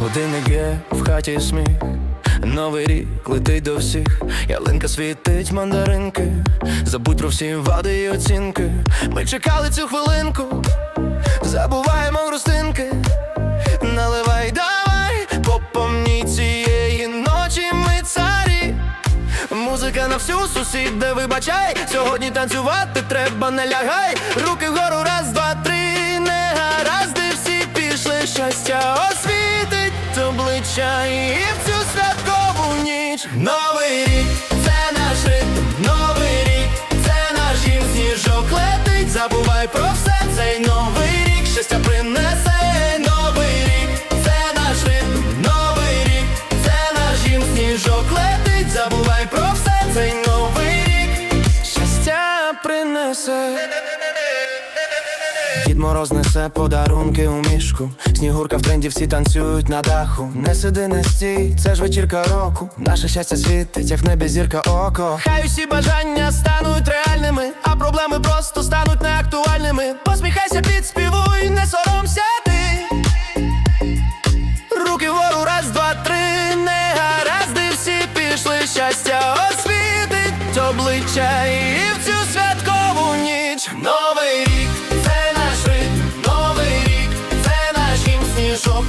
Годинник є в хаті сміх, новий рік летить до всіх, ялинка світить мандаринки, забудь про всі вади і оцінки. Ми чекали цю хвилинку, забуваємо грустинки, Музика на всю сусіда, вибачай, сьогодні танцювати треба, не лягай, руки вгору, раз, два, три, не гаразди, всі пішли, щастя освітить обличчя. І в цю святкову ніч. Новий рік, принесе. Дід Мороз несе подарунки у мішку. Снігурка в тренді всі танцюють на даху. Не сиди, не стій, це ж вечірка року. Наше щастя світить, як в небі зірка око. Хай усі бажання стануть реальними, а проблеми просто стануть неактуальними. Посміхайся, підспівуй, не соромся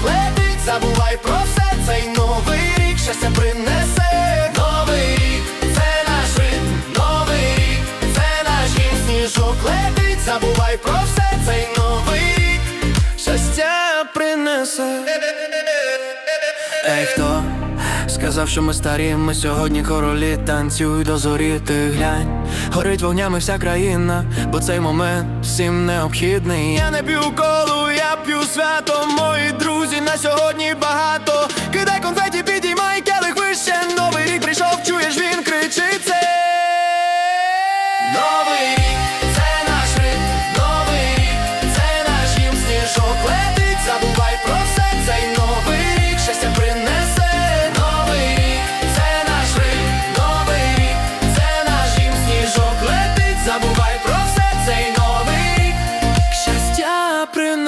летить, забувай про все, цей новий рік, щастя принесе. Новий рік, це наш ритм, новий рік, це наш їм сніжок летить, забувай про все, цей новий рік, щастя принесе. Ей, хто сказав, що ми старі, ми сьогодні королі, танцюй до зорі, ти глянь, горить вогнями вся країна, бо цей момент всім необхідний. Я не п'ю колу, п'ю свято, мої друзі на сьогодні багато. Кидай конфеті, підіймай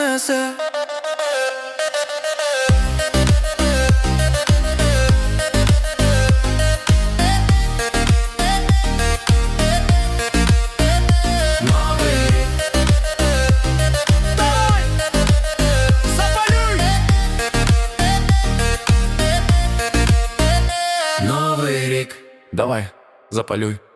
принесе. Новий рік. Давай! Запалюй! Новий рік. Давай, запалюй.